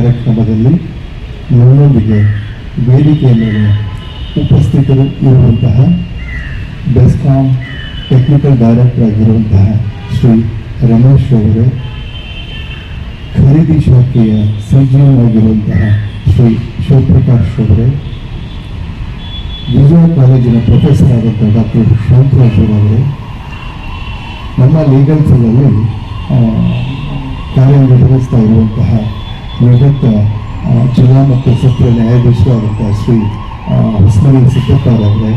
ಕಾರ್ಯಕ್ರಮದಲ್ಲಿ ನನ್ನೊಂದಿಗೆ ವೇದಿಕೆಯ ಮೇಲೆ ಉಪಸ್ಥಿತರು ಇರುವಂತಹ ಬೆಸ್ಕಾಂ ಟೆಕ್ನಿಕಲ್ ಡೈರೆಕ್ಟರ್ ಆಗಿರುವಂತಹ ಶ್ರೀ ರಮೇಶ್ ಅವರೇ, ಖರೀದಿ ಶಾಖೆಯ ಸಂಜೀವನ ಆಗಿರುವಂತಹ ಶ್ರೀ ಶಿವಪ್ರಕಾಶ್ ಅವರೇ, ವಿಜಯ ಕಾಲೇಜಿನ ಪ್ರೊಫೆಸರ್ ಆದಂಥ ಡಾಕ್ಟರ್ ಶಾಂತರಾಜ್ ಅವರೇ, ನಮ್ಮ ಲೀಗಲ್ ಸೆಲ್ಲಲ್ಲಿ ಕಾರ್ಯನಿರ್ವಹಿಸ್ತಾ ಇರುವಂತಹ ನಿವೃತ್ತ ಜಿಲ್ಲಾ ಮತ್ತು ಸತ್ರ ನ್ಯಾಯಾಧೀಶರಾದಂಥ ಶ್ರೀ ಹುಸ್ಮನಿ ಸಿದ್ದಪ್ಪರವರೇ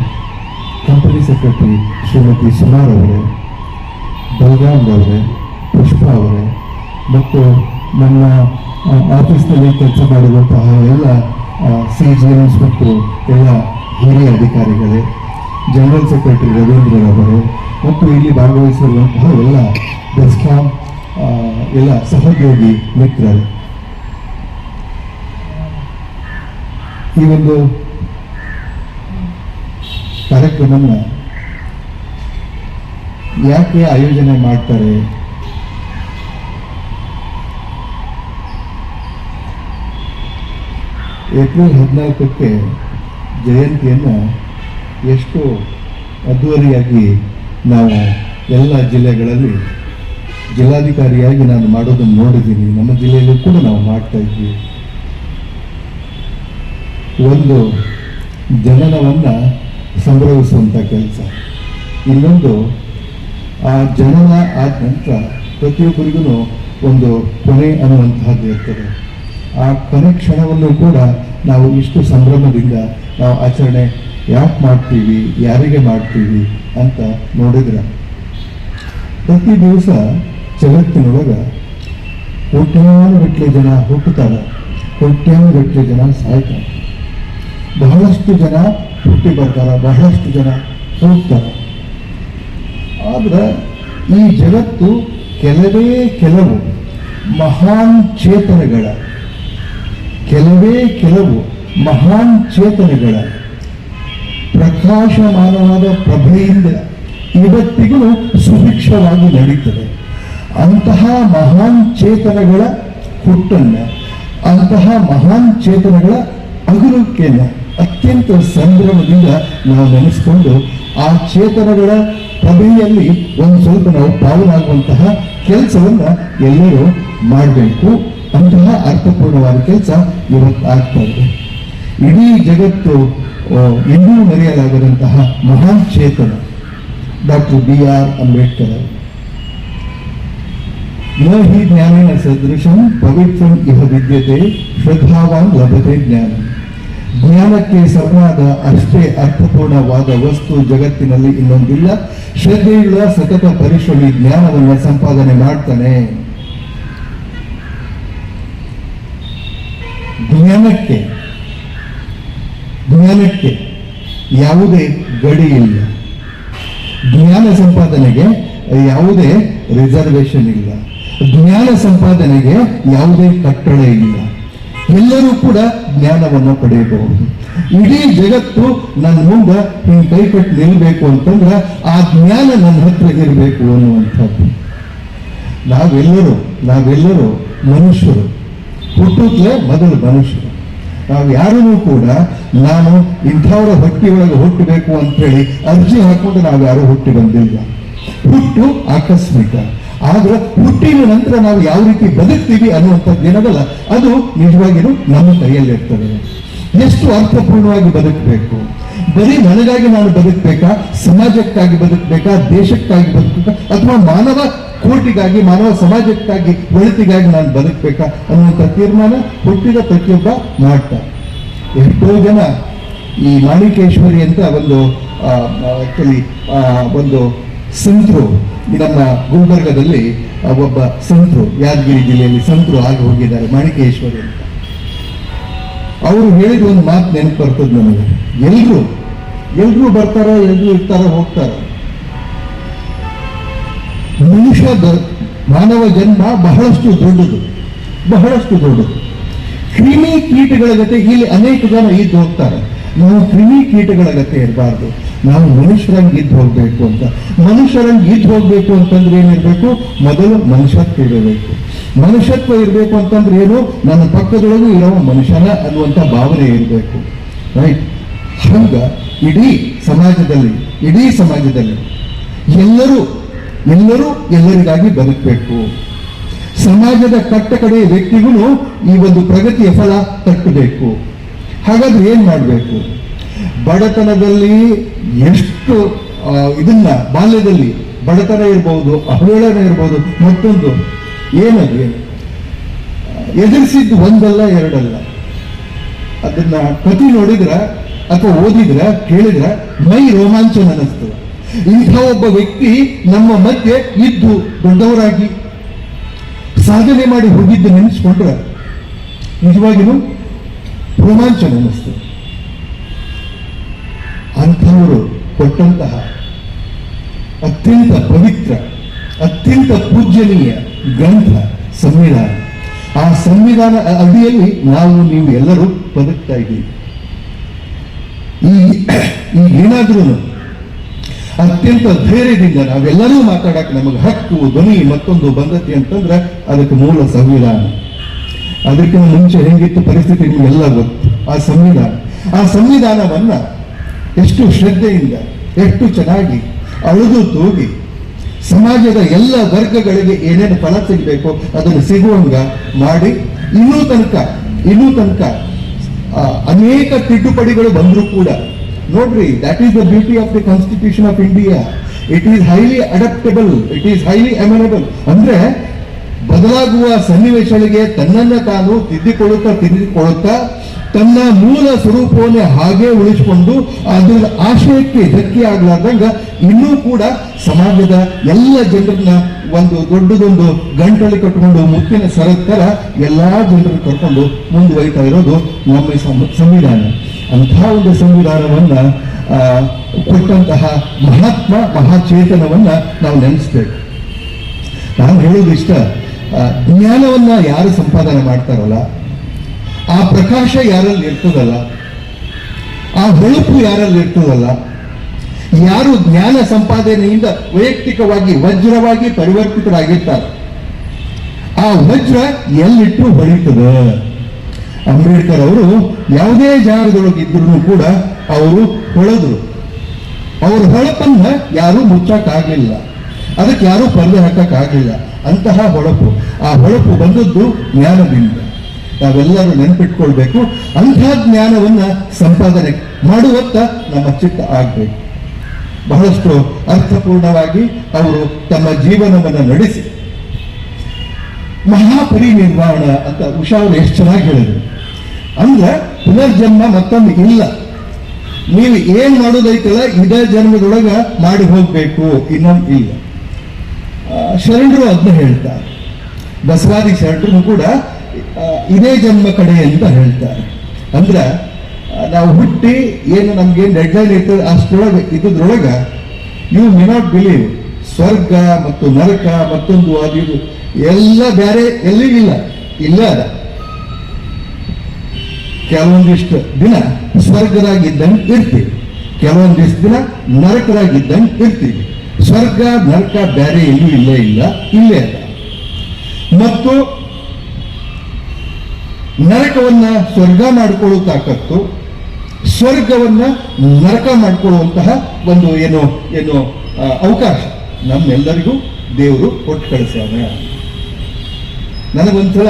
ಕಂಪನಿ ಸೆಕ್ರೆಟರಿ ಶ್ರೀಮತಿ ಸುಮಾರ್ ಅವರೇ ಬಲರಾಮ್ ಅವರೇ ಪುಷ್ಪ ಅವರೇ ಮತ್ತು ಆ, ಆಫೀಸ್ನಲ್ಲಿ ಕೆಲಸ ಮಾಡಿರುವಂತಹ ಎಲ್ಲ ಸಿ ಜಿ ಎಮ್ಸ್ ಮತ್ತು ಎಲ್ಲ ಹಿರಿಯ ಅಧಿಕಾರಿಗಳೇ ಜನರಲ್ ಸೆಕ್ರೆಟರಿ ರವೀಂದ್ರರವರು ಮತ್ತು ಇಲ್ಲಿ ಭಾಗವಹಿಸಿರುವಂತಹ ಎಲ್ಲ ಬೆಸ್ಕಾಂ ಎಲ್ಲ ಸಹೋದ್ಯೋಗಿ ಮಿತ್ರರು. ಈ ಒಂದು ಕಾರ್ಯಕ್ರಮನ ಯಾಕೆ ಆಯೋಜನೆ ಮಾಡ್ತಾರೆ? ಏಪ್ರಿಲ್ ಹದಿನಾಲ್ಕಕ್ಕೆ ಜಯಂತಿಯನ್ನು ಎಷ್ಟು ಅದ್ದೂರಿಯಾಗಿ ನಾವು ಎಲ್ಲ ಜಿಲ್ಲೆಗಳಲ್ಲಿ ಜಿಲ್ಲಾಧಿಕಾರಿಯಾಗಿ ನಾನು ಮಾಡೋದನ್ನು ನೋಡಿದ್ದೀನಿ. ನಮ್ಮ ಜಿಲ್ಲೆಯಲ್ಲೂ ಕೂಡ ನಾವು ಮಾಡ್ತಾ ಇದ್ವಿ. ಒಂದು ಜನನವನ್ನು ಸಂಗ್ರಹಿಸುವಂಥ ಕೆಲಸ. ಇನ್ನೊಂದು, ಆ ಜನನ ಆದ ನಂತರ ಪ್ರತಿಯೊಬ್ಬರಿಗೂ ಒಂದು ಕೊನೆ ಅನ್ನುವಂತಹದ್ದು ಇರ್ತದೆ. ಆ ಕೊನೆ ಕ್ಷಣವನ್ನು ಕೂಡ ನಾವು ಇಷ್ಟು ಸಂಭ್ರಮದಿಂದ ನಾವು ಆಚರಣೆ ಯಾಕೆ ಮಾಡ್ತೀವಿ, ಯಾರಿಗೆ ಮಾಡ್ತೀವಿ ಅಂತ ನೋಡಿದ್ರೆ, ಪ್ರತಿ ದಿವಸ ಜಗತ್ತಿನೊಳಗೆ ಕೋಟ್ಯಾನುಗಟ್ಟಲೆ ಜನ ಹುಟ್ಟುತ್ತಾರೆ. ಕೋಟ್ಯಾನುಗಟ್ಟಲೆ ಜನ ಸಾಯ್ತಾರೆ. ಬಹಳಷ್ಟು ಜನ ಹುಟ್ಟಿ ಬರ್ತಾರೆ, ಬಹಳಷ್ಟು ಜನ ಹೋಗ್ತಾರೆ. ಆದ್ರೆ ಈ ಜಗತ್ತು ಕೆಲವೇ ಕೆಲವು ಮಹಾನ್ ಚೇತನಗಳ, ಕೆಲವೇ ಕೆಲವು ಮಹಾನ್ ಚೇತನಗಳ ಪ್ರಕಾಶಮಾನವಾದ ಪ್ರಭೆಯಿಂದ ಇವತ್ತಿಗೂ ಸುಭಿಕ್ಷವಾಗಿ ನಡೀತದೆ. ಅಂತಹ ಮಹಾನ್ ಚೇತನಗಳ ಹುಟ್ಟನ್ನ, ಅಂತಹ ಮಹಾನ್ ಚೇತನಗಳ ಅಗುರುಕೆಯನ್ನ ಅತ್ಯಂತ ಸಂಭ್ರಮದಿಂದ ನಾವು ನೆನೆಸ್ಕೊಂಡು ಆ ಚೇತನಗಳ ಪ್ರಭೆಯಲ್ಲಿ ಒಂದು ಸ್ವಲ್ಪ ನಾವು ಪಾವನಾಗುವಂತಹ ಕೆಲಸವನ್ನ ಎಲ್ಲರೂ ಮಾಡಬೇಕು. ಅಂತಹ ಅರ್ಥಪೂರ್ಣವಾದ ಕೆಲಸ ಇವತ್ತು ಆಗ್ತಾ ಇದೆ. ಇಡೀ ಜಗತ್ತು ಇನ್ನೂ ಮರೆಯಲಾಗದಂತಹ ಮಹಾನ್ ಚೇತನ ಡಾಕ್ಟರ್ ಬಿ ಆರ್ ಅಂಬೇಡ್ಕರ್ ಜ್ಞಾನೇನ ಸದೃಶಂ ಪವಿತ್ರಂ ಇಹ ವಿದ್ಯತೆ, ಶ್ರದ್ಧಾವಾನ್ ಲಭತೆ ಜ್ಞಾನ. ಜ್ಞಾನಕ್ಕೆ ಸಮನಾದ ಅಷ್ಟೇ ಅರ್ಥಪೂರ್ಣವಾದ ವಸ್ತು ಜಗತ್ತಿನಲ್ಲಿ ಇನ್ನೊಂದಿಲ್ಲ. ಶ್ರದ್ಧೆಯುಳ್ಳ ಸತತ ಪರಿಶ್ರಮಿ ಜ್ಞಾನವನ್ನು ಸಂಪಾದನೆ ಮಾಡ್ತಾನೆ. ಜ್ಞಾನಕ್ಕೆ ಜ್ಞಾನಕ್ಕೆ ಯಾವುದೇ ಗಡಿ ಇಲ್ಲ. ಜ್ಞಾನ ಸಂಪಾದನೆಗೆ ಯಾವುದೇ ರಿಸರ್ವೇಶನ್ ಇಲ್ಲ. ಜ್ಞಾನ ಸಂಪಾದನೆಗೆ ಯಾವುದೇ ಕಟ್ಟಳೆ ಇಲ್ಲ. ಎಲ್ಲರೂ ಕೂಡ ಜ್ಞಾನವನ್ನು ಪಡೆಯಬಹುದು. ಇಡೀ ಜಗತ್ತು ನನ್ನ ಮುಂದೆ ಹಿಂಗೆ ಕೈ ಕಟ್ಟಿ ನಿಲ್ಬೇಕು ಅಂತಂದ್ರೆ ಆ ಜ್ಞಾನ ನನ್ನ ಹತ್ರ ಇರಬೇಕು ಅನ್ನುವಂಥದ್ದು. ನಾವೆಲ್ಲರೂ ನಾವೆಲ್ಲರೂ ಮನುಷ್ಯರು. ಹುಟ್ಟುತ್ತಲೇ ಮೊದಲು ಮನುಷ್ಯರು. ನಾವು ಯಾರೂ ಕೂಡ ನಾನು ಇಂಥವರ ಹೊಟ್ಟೆಯೊಳಗೆ ಹುಟ್ಟಬೇಕು ಅಂತೇಳಿ ಅರ್ಜಿ ಹಾಕೊಂಡು ನಾವು ಯಾರು ಹುಟ್ಟಿ ಬಂದಿಲ್ಲ. ಹುಟ್ಟು ಆಕಸ್ಮಿಕ. ಆದ್ರೆ ಹುಟ್ಟಿನ ನಂತರ ನಾವು ಯಾವ ರೀತಿ ಬದುಕ್ತೀವಿ ಅನ್ನುವಂಥದ್ದು ಏನದಲ್ಲ ಅದು ನಿಜವಾಗಿಯೂ ನಮ್ಮ ಕೈಯಲ್ಲಿರ್ತದೆ ಎಷ್ಟು ಅರ್ಥಪೂರ್ಣವಾಗಿ ಬದುಕಬೇಕು? ಬರೀ ನನಗಾಗಿ ನಾನು ಬದುಕಬೇಕಾ? ಸಮಾಜಕ್ಕಾಗಿ ಬದುಕಬೇಕಾ? ದೇಶಕ್ಕಾಗಿ ಬದುಕಬೇಕಾ? ಅಥವಾ ಮಾನವ ಕೋಟಿಗಾಗಿ, ಮಾನವ ಸಮಾಜಕ್ಕಾಗಿ, ಒಳಿತಿಗಾಗಿ ನಾನು ಬದುಕಬೇಕಾ ಅನ್ನುವಂಥ ತೀರ್ಮಾನ ಹುಟ್ಟಿದ ಪ್ರತಿಯೊಬ್ಬ ಮಾಡ್ತಾರೆ ಎಷ್ಟೋ ಜನ ಈ ಮಾಣಿಕೇಶ್ವರಿ ಅಂತ ಒಂದು ಒಂದು ಸಂತರು ನಮ್ಮ ಗುಲ್ಬರ್ಗದಲ್ಲಿ ಒಬ್ಬ ಸಂತರು, ಯಾದಗಿರಿ ಜಿಲ್ಲೆಯಲ್ಲಿ ಸಂತರು ಆಗಿ ಹೋಗಿದ್ದಾರೆ, ಮಾಣಿಕೇಶ್ವರಿ ಅಂತ. ಅವರು ಹೇಳಿದ ಒಂದು ಮಾತು ನೆನಪು ಬರ್ತದೆ ನನಗೆ ಎಲ್ರು ಎಲ್ರು ಬರ್ತಾರೋ, ಎಲ್ರು ಇರ್ತಾರೋ ಹೋಗ್ತಾರ. ಮನುಷ್ಯ ಮಾನವ ಜನ್ಮ ಬಹಳಷ್ಟು ದೊಡ್ಡದು ಬಹಳಷ್ಟು ದೊಡ್ಡದು. ಕ್ರಿಮಿ ಕೀಟಗಳ ಜೊತೆ ಇಲ್ಲಿ ಅನೇಕ ಜನ ಇದ್ದು ಹೋಗ್ತಾರೆ. ನಾವು ಕ್ರಿಮಿ ಕೀಟಗಳ ಜೊತೆ ಇರಬಾರ್ದು. ನಾವು ಮನುಷ್ಯರಂಗೆ ಇದ್ದು ಹೋಗ್ಬೇಕು ಅಂತ. ಮನುಷ್ಯರಂಗೆ ಇದ್ದು ಹೋಗ್ಬೇಕು ಅಂತಂದ್ರೆ ಏನಿರ್ಬೇಕು? ಮೊದಲು ಮನುಷ್ಯತ್ವ ಇರಬೇಕು. ಮನುಷ್ಯತ್ವ ಇರಬೇಕು ಅಂತಂದ್ರೆ ಏನು? ನನ್ನ ಪಕ್ಕದೊಳಗೂ ಇರೋ ಮನುಷ್ಯನ ಅನ್ನುವಂಥ ಭಾವನೆ ಇರಬೇಕು. ರೈಟ್ ಹಂಗ ಇಡೀ ಸಮಾಜದಲ್ಲಿ ಇಡೀ ಸಮಾಜದಲ್ಲಿ ಎಲ್ಲರೂ ಎಲ್ಲರೂ ಎಲ್ಲರಿಗಾಗಿ ಬದುಕಬೇಕು. ಸಮಾಜದ ಕಟ್ಟ ಕಡೆ ವ್ಯಕ್ತಿಗಳು ಈ ಒಂದು ಪ್ರಗತಿಯ ಫಲ ತಟ್ಟಬೇಕು. ಹಾಗಾದ್ರೆ ಏನ್ ಮಾಡಬೇಕು? ಬಡತನದಲ್ಲಿ ಎಷ್ಟು ಇದನ್ನ, ಬಾಲ್ಯದಲ್ಲಿ ಬಡತನ ಇರ್ಬೋದು, ಅವಹೇಳನ ಇರ್ಬೋದು, ಮತ್ತೊಂದು ಏನದು ಏನು? ಎದುರಿಸಿದ್ದು ಒಂದಲ್ಲ, ಎರಡಲ್ಲ. ಅದನ್ನ ಕತಿ ನೋಡಿದ್ರ ಅಥವಾ ಓದಿದ್ರ, ಕೇಳಿದ್ರ, ಮೈ ರೋಮಾಂಚನ ಅನ್ನಿಸ್ತದೆ. ಇಂಥ ಒಬ್ಬ ವ್ಯಕ್ತಿ ನಮ್ಮ ಮಧ್ಯೆ ಇದ್ದು ದೊಡ್ಡವರಾಗಿ ಸಾಧನೆ ಮಾಡಿ ಹೋಗಿದ್ದು ನೆನೆಸ್ಕೊಂಡ್ರೆ ನಿಜವಾಗಿಯೂ ರೋಮಾಂಚನ ಅನ್ನಿಸ್ತದೆ. ಅಂಥವರು ಕೊಟ್ಟಂತಹ ಅತ್ಯಂತ ಪವಿತ್ರ, ಅತ್ಯಂತ ಪೂಜ್ಯನೀಯ ಗ್ರಂಥ ಸಂವಿಧಾನ ಆ ಸಂವಿಧಾನ ಅಡಿಯಲ್ಲಿ ನಾವು ನೀವು ಎಲ್ಲರೂ ಬದುಕ್ತಾ ಇದ್ದೀವಿ. ಈ ಏನಾದ್ರೂ ಅತ್ಯಂತ ಧೈರ್ಯದಿಂದ ನಾವೆಲ್ಲರೂ ಮಾತಾಡಕ್ಕೆ ನಮಗೆ ಹಕ್ಕು, ಧ್ವನಿ, ಮತ್ತೊಂದು ಬಂದತಿ ಅಂತಂದ್ರೆ ಅದಕ್ಕೆ ಮೂಲ ಸಂವಿಧಾನ ಅದಕ್ಕಿಂತ ಮುಂಚೆ ಹೆಂಗಿತ್ತು ಪರಿಸ್ಥಿತಿ ನಿಮಗೆಲ್ಲ ಗೊತ್ತು. ಆ ಸಂವಿಧಾನ ಆ ಸಂವಿಧಾನವನ್ನ ಎಷ್ಟು ಶ್ರದ್ಧೆಯಿಂದ, ಎಷ್ಟು ಚೆನ್ನಾಗಿ ಅಳುದು ತೂಗಿ ಸಮಾಜದ ಎಲ್ಲ ವರ್ಗಗಳಿಗೆ ಏನೇನು ಫಲ ಸಿಗಬೇಕು ಅದನ್ನು ಸಿಗುವಂಗ ಮಾಡಿ ಇನ್ನೂ ತನಕ ಇನ್ನೂ ತನಕ ಅನೇಕ ತಿದ್ದುಪಡಿಗಳು ಬಂದರೂ ಕೂಡ, ನೋಡ್ರಿ that is the beauty of the constitution of India it is highly adaptable it is highly amenable ಅಂದ್ರೆ ಬದಲಾಗುವ ಸನ್ನಿವೇಶಗಳಿಗೆ ತನ್ನನ್ನ ತಾನು ತಿದ್ದಿಕೊಳ್ಳುತ್ತಾ ತಿದ್ದಿಕೊಳ್ಳುತ್ತಾ ತನ್ನ ಮೂಲ ಸ್ವರೂಪವನ್ನೇ ಹಾಗೆ ಉಳಿಸಿಕೊಂಡು ಅದರ ಆಶಯಕ್ಕೆ ಧಕ್ಕೆ ಆಗ್ಲಾರ್ದಂಗ ಇನ್ನೂ ಕೂಡ ಸಮಾಜದ ಎಲ್ಲ ಜನರನ್ನ ಒಂದು ದೊಡ್ಡದೊಂದು ಗಂಟಲಿ ಕಟ್ಟಿಕೊಂಡು ಮುತ್ತಿನ ಸರತ್ತರ ಎಲ್ಲ ಜನರನ್ನು ಕರ್ಕೊಂಡು ಮುಂದುವರಿತಾ ಇರೋದು ನಮ್ಮ ಸಂವಿಧಾನ. ಅಂತಹ ಒಂದು ಸಂವಿಧಾನವನ್ನ ಕೊಟ್ಟಂತಹ ಮಹಾತ್ಮ, ಮಹಾಚೇತನವನ್ನ ನಾವು ನೆನೆಸ್ಬೇಕು. ನಾನು ಹೇಳೋದು ಇಷ್ಟ. ಜ್ಞಾನವನ್ನ ಯಾರು ಸಂಪಾದನೆ ಮಾಡ್ತಾರಲ್ಲ ಆ ಪ್ರಕಾಶ ಯಾರಲ್ಲಿ ಇರ್ತದಲ್ಲ? ಆ ಹೊಳಪು ಯಾರಲ್ಲಿ ಇರ್ತದಲ್ಲ? ಯಾರು ಜ್ಞಾನ ಸಂಪಾದನೆಯಿಂದ ವೈಯಕ್ತಿಕವಾಗಿ ವಜ್ರವಾಗಿ ಪರಿವರ್ತಿತರಾಗಿರ್ತಾರೆ. ಆ ವಜ್ರ ಎಲ್ಲಿಟ್ಟು ಹೊಳಿತದ? ಅಂಬೇಡ್ಕರ್ ಅವರು ಯಾವುದೇ ಜಾಗದೊಳಗಿದ್ರು ಕೂಡ ಅವರು ಹೊಳೆದ್ರು. ಅವ್ರ ಹೊಳಪನ್ನ ಯಾರು ಮುಚ್ಚಕ್ಕಾಗಲಿಲ್ಲ. ಅದಕ್ಕೆ ಯಾರು ಪರ್ದೆ ಹಾಕಕ್ಕಾಗಲಿಲ್ಲ. ಅಂತಹ ಹೊಳಪು. ಆ ಹೊಳಪು ಬಂದದ್ದು ಜ್ಞಾನದಿಂದ. ನಾವೆಲ್ಲರೂ ನೆನಪಿಟ್ಕೊಳ್ಬೇಕು. ಅಂಥ ಜ್ಞಾನವನ್ನ ಸಂಪಾದನೆ ಮಾಡುವತ್ತ ನಮ್ಮ ಚಿತ್ತ ಆಗ್ಬೇಕು. ಬಹಳಷ್ಟು ಅರ್ಥಪೂರ್ಣವಾಗಿ ಅವರು ತಮ್ಮ ಜೀವನವನ್ನು ನಡೆಸಿ. ಮಹಾಪರಿನಿರ್ವಾಣ ಅಂತ ಉಷಾ ಅವರು ಎಷ್ಟು ಚೆನ್ನಾಗಿ ಹೇಳಿದ್ರು. ಅಂದ್ರೆ ಪುನರ್ಜನ್ಮ ಮತ್ತೊಂದು ಇಲ್ಲ. ನೀವು ಏನ್ ಮಾಡೋದೈತಲ್ಲ, ಇದೇ ಜನ್ಮದೊಳಗ ಮಾಡಿ ಹೋಗ್ಬೇಕು, ಇನ್ನೊಂದು ಇಲ್ಲ. ಶರಣರು ಅದನ್ನ ಹೇಳ್ತಾರೆ. ಬಸವಾದಿ ಶರಣರು ಕೂಡ ಇದೇ ಜನ್ಮ ಕಡೆ ಅಂತ ಹೇಳ್ತಾರೆ. ಅಂದ್ರ ನಾವು ಹುಟ್ಟಿ ಏನು ನಮ್ಗೆ ಡೆಡ್ಲೈನ್ ಇರ್ತದೆ, ಅಷ್ಟರೊಳಗೆ ಇದ್ರೊಳಗೆ ಯು ಮಿ ನಾಟ್ ಬಿಲೀವ್ ಸ್ವರ್ಗ ಮತ್ತು ನರಕ ಮತ್ತೊಂದು ಅದು ಇದು, ಎಲ್ಲ ಬೇರೆ ಎಲ್ಲಿಗಿಲ್ಲ ಇಲ್ಲ ಅದ. ಕೆಲವೊಂದಿಷ್ಟು ದಿನ ಸ್ವರ್ಗದಾಗಿದ್ದಂಗೆ ಇರ್ತೀವಿ. ಕೆಲವೊಂದಿಷ್ಟು ದಿನ ನರಕರಾಗಿದ್ದಂಗೆ ಇರ್ತೀವಿ. ಸ್ವರ್ಗ, ನರಕ ಬೇರೆ ಎಲ್ಲೂ ಇಲ್ಲೇ ಇಲ್ಲ, ಇಲ್ಲೇ ಅದ. ಮತ್ತು ನರಕವನ್ನ ಸ್ವರ್ಗ ಮಾಡಿಕೊಳ್ಳೋ ತಾಕತ್ತು ಸ್ವರ್ಗವನ್ನ ನರಕ ಮಾಡಿಕೊಳ್ಳುವಂತಹ ಒಂದು ಏನು ಏನು ಅವಕಾಶ ನಮ್ಮೆಲ್ಲರಿಗೂ ದೇವರು ಕೊಟ್ಟು ಕಳಿಸ್ಯಾನ. ನನಗೊಂದ್ಸಲ